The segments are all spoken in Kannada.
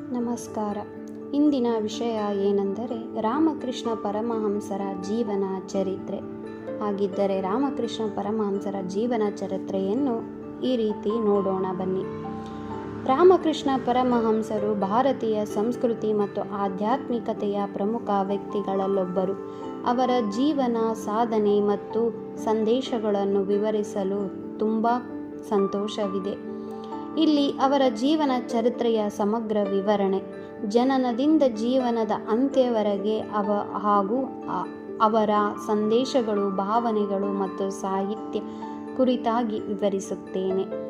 ನಮಸ್ಕಾರ. ಇಂದಿನ ವಿಷಯ ಏನೆಂದರೆ ರಾಮಕೃಷ್ಣ ಪರಮಹಂಸರ ಜೀವನ ಚರಿತ್ರೆ. ಹಾಗಿದ್ದರೆ ರಾಮಕೃಷ್ಣ ಪರಮಹಂಸರ ಜೀವನ ಚರಿತ್ರೆಯನ್ನು ಈ ರೀತಿ ನೋಡೋಣ ಬನ್ನಿ. ರಾಮಕೃಷ್ಣ ಪರಮಹಂಸರು ಭಾರತೀಯ ಸಂಸ್ಕೃತಿ ಮತ್ತು ಆಧ್ಯಾತ್ಮಿಕತೆಯ ಪ್ರಮುಖ ವ್ಯಕ್ತಿಗಳಲ್ಲೊಬ್ಬರು. ಅವರ ಜೀವನ, ಸಾಧನೆ ಮತ್ತು ಸಂದೇಶಗಳನ್ನು ವಿವರಿಸಲು ತುಂಬ ಸಂತೋಷವಿದೆ. ಇಲ್ಲಿ ಅವರ ಜೀವನ ಚರಿತ್ರೆಯ ಸಮಗ್ರ ವಿವರಣೆ. ಜನನದಿಂದ ಜೀವನದ ಅಂತ್ಯವರೆಗೆ ಅವ ಹಾಗೂ ಅವರ ಸಂದೇಶಗಳು, ಭಾವನೆಗಳು ಮತ್ತು ಸಾಹಿತ್ಯ ಕುರಿತಾಗಿ ವಿವರಿಸುತ್ತೇನೆ.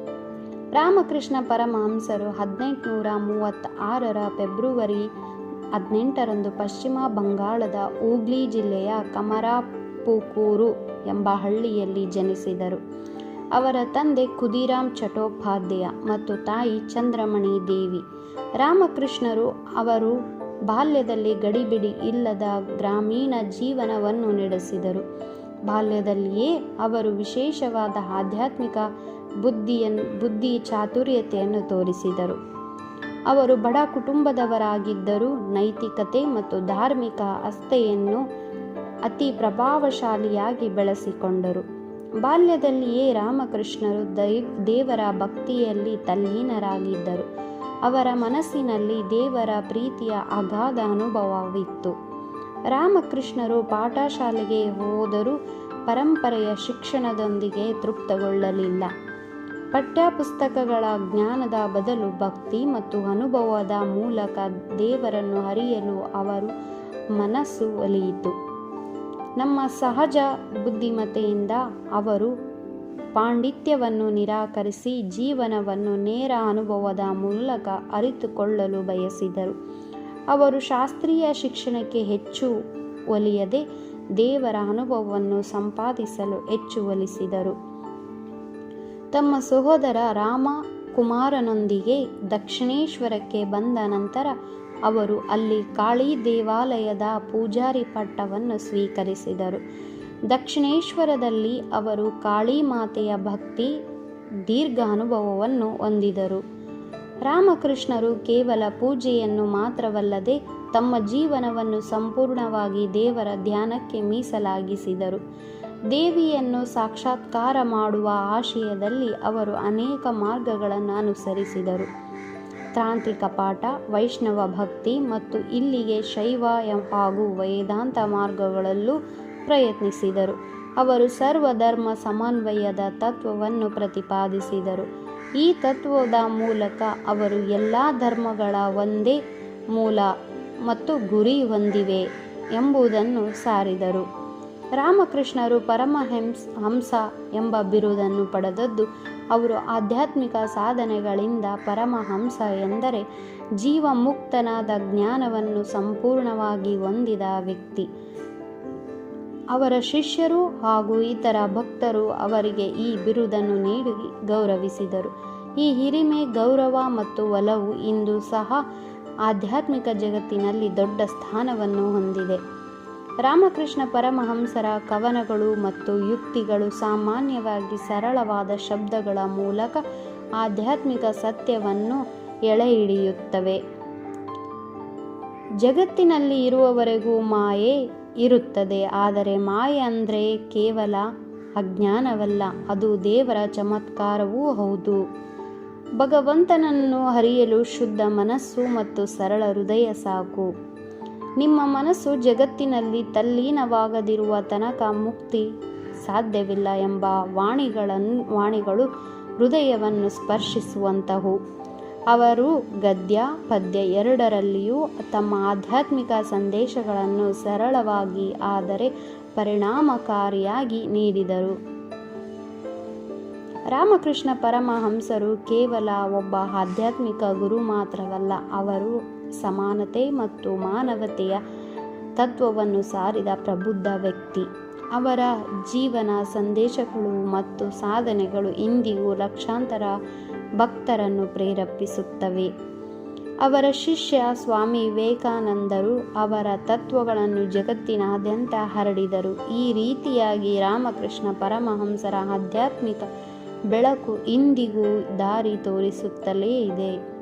ರಾಮಕೃಷ್ಣ ಪರಮಹಂಸರು ಹದಿನೆಂಟುನೂರ ಮೂವತ್ತಾರರ ಫೆಬ್ರವರಿ ಹದಿನೆಂಟರಂದು ಪಶ್ಚಿಮ ಬಂಗಾಳದ ಹೂಗ್ಲಿ ಜಿಲ್ಲೆಯ ಕಮರಾಪುಕೂರು ಎಂಬ ಹಳ್ಳಿಯಲ್ಲಿ ಜನಿಸಿದರು. ಅವರ ತಂದೆ ಕುದಿರಾಮ್ ಚಟೋಪಾಧ್ಯಾಯ ಮತ್ತು ತಾಯಿ ಚಂದ್ರಮಣಿ ದೇವಿ. ರಾಮಕೃಷ್ಣರು ಅವರು ಬಾಲ್ಯದಲ್ಲಿ ಗಡಿಬಿಡಿ ಇಲ್ಲದ ಗ್ರಾಮೀಣ ಜೀವನವನ್ನು ನಡೆಸಿದರು. ಬಾಲ್ಯದಲ್ಲಿಯೇ ಅವರು ವಿಶೇಷವಾದ ಆಧ್ಯಾತ್ಮಿಕ ಬುದ್ಧಿಯನ್ನು ಬುದ್ಧಿ ಚಾತುರ್ಯತೆಯನ್ನು ತೋರಿಸಿದರು. ಅವರು ಬಡ ಕುಟುಂಬದವರಾಗಿದ್ದರೂ ನೈತಿಕತೆ ಮತ್ತು ಧಾರ್ಮಿಕ ಅಸ್ಥೆಯನ್ನು ಅತಿ ಪ್ರಭಾವಶಾಲಿಯಾಗಿ ಬೆಳೆಸಿಕೊಂಡರು. ಬಾಲ್ಯದಲ್ಲಿಯೇ ರಾಮಕೃಷ್ಣರು ದೈ, ದೇವರ ಭಕ್ತಿಯಲ್ಲಿ ತಲ್ಲೀನರಾಗಿದ್ದರು. ಅವರ ಮನಸ್ಸಿನಲ್ಲಿ ದೇವರ ಪ್ರೀತಿಯ ಅಗಾಧ ಅನುಭವವಿತ್ತು. ರಾಮಕೃಷ್ಣರು ಪಾಠಶಾಲೆಗೆ ಹೋದರೂ ಪರಂಪರೆಯ ಶಿಕ್ಷಣದೊಂದಿಗೆ ತೃಪ್ತಗೊಳ್ಳಲಿಲ್ಲ. ಪಠ್ಯಪುಸ್ತಕಗಳ ಜ್ಞಾನದ ಬದಲು ಭಕ್ತಿ ಮತ್ತು ಅನುಭವದ ಮೂಲಕ ದೇವರನ್ನು ಅರಿಯಲು ಅವರು ಮನಸ್ಸು ಒಲಿಯಿತು. ನಮ್ಮ ಸಹಜ ಬುದ್ಧಿಮತೆಯಿಂದ ಅವರು ಪಾಂಡಿತ್ಯವನ್ನು ನಿರಾಕರಿಸಿ ಜೀವನವನ್ನು ನೇರ ಅನುಭವದ ಮೂಲಕ ಅರಿತುಕೊಳ್ಳಲು ಬಯಸಿದರು. ಅವರು ಶಾಸ್ತ್ರೀಯ ಶಿಕ್ಷಣಕ್ಕೆ ಹೆಚ್ಚು ಒಲಿಯದೆ ದೇವರ ಅನುಭವವನ್ನು ಸಂಪಾದಿಸಲು ಹೆಚ್ಚು ಒಲಿಸಿದರು. ತಮ್ಮ ಸಹೋದರ ರಾಮ ಕುಮಾರನೊಂದಿಗೆ ದಕ್ಷಿಣೇಶ್ವರಕ್ಕೆ ಬಂದ ನಂತರ ಅವರು ಅಲ್ಲಿ ಕಾಳಿ ದೇವಾಲಯದ ಪೂಜಾರಿ ಪಟ್ಟವನ್ನು ಸ್ವೀಕರಿಸಿದರು. ದಕ್ಷಿಣೇಶ್ವರದಲ್ಲಿ ಅವರು ಕಾಳಿ ಮಾತೆಯ ಭಕ್ತಿ ದೀರ್ಘ ಅನುಭವವನ್ನು ಹೊಂದಿದರು. ರಾಮಕೃಷ್ಣರು ಕೇವಲ ಪೂಜೆಯನ್ನು ಮಾತ್ರವಲ್ಲದೆ ತಮ್ಮ ಜೀವನವನ್ನು ಸಂಪೂರ್ಣವಾಗಿ ದೇವರ ಧ್ಯಾನಕ್ಕೆ ಮೀಸಲಾಗಿಸಿದರು. ದೇವಿಯನ್ನು ಸಾಕ್ಷಾತ್ಕಾರ ಮಾಡುವ ಆಶಯದಲ್ಲಿ ಅವರು ಅನೇಕ ಮಾರ್ಗಗಳನ್ನು ಅನುಸರಿಸಿದರು. ತಾಂತ್ರಿಕ ಪಾಠ, ವೈಷ್ಣವ ಭಕ್ತಿ ಮತ್ತು ಇಲ್ಲಿಗೆ ಶೈವ ಹಾಗೂ ವೇದಾಂತ ಮಾರ್ಗಗಳಲ್ಲೂ ಪ್ರಯತ್ನಿಸಿದರು. ಅವರು ಸರ್ವಧರ್ಮ ಸಮನ್ವಯದ ತತ್ವವನ್ನು ಪ್ರತಿಪಾದಿಸಿದರು. ಈ ತತ್ವದ ಮೂಲಕ ಅವರು ಎಲ್ಲ ಧರ್ಮಗಳ ಒಂದೇ ಮೂಲ ಮತ್ತು ಗುರಿ ಹೊಂದಿವೆ ಎಂಬುದನ್ನು ಸಾರಿದರು. ರಾಮಕೃಷ್ಣರು ಪರಮಹಂಸ ಹಂಸ ಎಂಬ ಬಿರುದನ್ನು ಪಡೆದದ್ದು ಅವರು ಆಧ್ಯಾತ್ಮಿಕ ಸಾಧನೆಗಳಿಂದ ಪರಮಹಂಸ ಎಂದರೆ ಜೀವಮುಕ್ತನಾದ ಜ್ಞಾನವನ್ನು ಸಂಪೂರ್ಣವಾಗಿ ಹೊಂದಿದ ವ್ಯಕ್ತಿ. ಅವರ ಶಿಷ್ಯರು ಹಾಗೂ ಇತರ ಭಕ್ತರು ಅವರಿಗೆ ಈ ಬಿರುದನ್ನು ನೀಡಿ ಗೌರವಿಸಿದರು. ಈ ಹಿರಿಮೆ, ಗೌರವ ಮತ್ತು ಒಲವು ಇಂದು ಸಹ ಆಧ್ಯಾತ್ಮಿಕ ಜಗತ್ತಿನಲ್ಲಿ ದೊಡ್ಡ ಸ್ಥಾನವನ್ನು ಹೊಂದಿದೆ. ರಾಮಕೃಷ್ಣ ಪರಮಹಂಸರ ಕವನಗಳು ಮತ್ತು ಯುಕ್ತಿಗಳು ಸಾಮಾನ್ಯವಾಗಿ ಸರಳವಾದ ಶಬ್ದಗಳ ಮೂಲಕ ಆಧ್ಯಾತ್ಮಿಕ ಸತ್ಯವನ್ನು ಎಳೆಹಿಡಿಯುತ್ತವೆ. ಜಗತ್ತಿನಲ್ಲಿ ಇರುವವರೆಗೂ ಮಾಯೆ ಇರುತ್ತದೆ. ಆದರೆ ಮಾಯೆ ಅಂದರೆ ಕೇವಲ ಅಜ್ಞಾನವಲ್ಲ, ಅದು ದೇವರ ಚಮತ್ಕಾರವೂ ಹೌದು. ಭಗವಂತನನ್ನು ಹರಿಯಲು ಶುದ್ಧ ಮನಸ್ಸು ಮತ್ತು ಸರಳ ಹೃದಯ ಸಾಕು. ನಿಮ್ಮ ಮನಸ್ಸು ಜಗತ್ತಿನಲ್ಲಿ ತಲ್ಲೀನವಾಗದಿರುವ ತನಕ ಮುಕ್ತಿ ಸಾಧ್ಯವಿಲ್ಲ ಎಂಬ ವಾಣಿಗಳನ್ನು ವಾಣಿಗಳು ಹೃದಯವನ್ನು ಸ್ಪರ್ಶಿಸುವಂತಹವು ಅವರು ಗದ್ಯ, ಪದ್ಯ ಎರಡರಲ್ಲಿಯೂ ತಮ್ಮ ಆಧ್ಯಾತ್ಮಿಕ ಸಂದೇಶಗಳನ್ನು ಸರಳವಾಗಿ ಆದರೆ ಪರಿಣಾಮಕಾರಿಯಾಗಿ ನೀಡಿದರು. ರಾಮಕೃಷ್ಣ ಪರಮಹಂಸರು ಕೇವಲ ಒಬ್ಬ ಆಧ್ಯಾತ್ಮಿಕ ಗುರು ಮಾತ್ರವಲ್ಲ, ಅವರು ಸಮಾನತೆ ಮತ್ತು ಮಾನವತೆಯ ತತ್ವವನ್ನು ಸಾರಿದ ಪ್ರಬುದ್ಧ ವ್ಯಕ್ತಿ. ಅವರ ಜೀವನ ಸಂದೇಶಗಳು ಮತ್ತು ಸಾಧನೆಗಳು ಇಂದಿಗೂ ಲಕ್ಷಾಂತರ ಭಕ್ತರನ್ನು ಪ್ರೇರೇಪಿಸುತ್ತವೆ. ಅವರ ಶಿಷ್ಯ ಸ್ವಾಮಿ ವಿವೇಕಾನಂದರು ಅವರ ತತ್ವಗಳನ್ನು ಜಗತ್ತಿನಾದ್ಯಂತ ಹರಡಿದರು. ಈ ರೀತಿಯಾಗಿ ರಾಮಕೃಷ್ಣ ಪರಮಹಂಸರ ಆಧ್ಯಾತ್ಮಿಕ ಬೆಳಕು ಇಂದಿಗೂ ದಾರಿ ತೋರಿಸುತ್ತಲೇ ಇದೆ.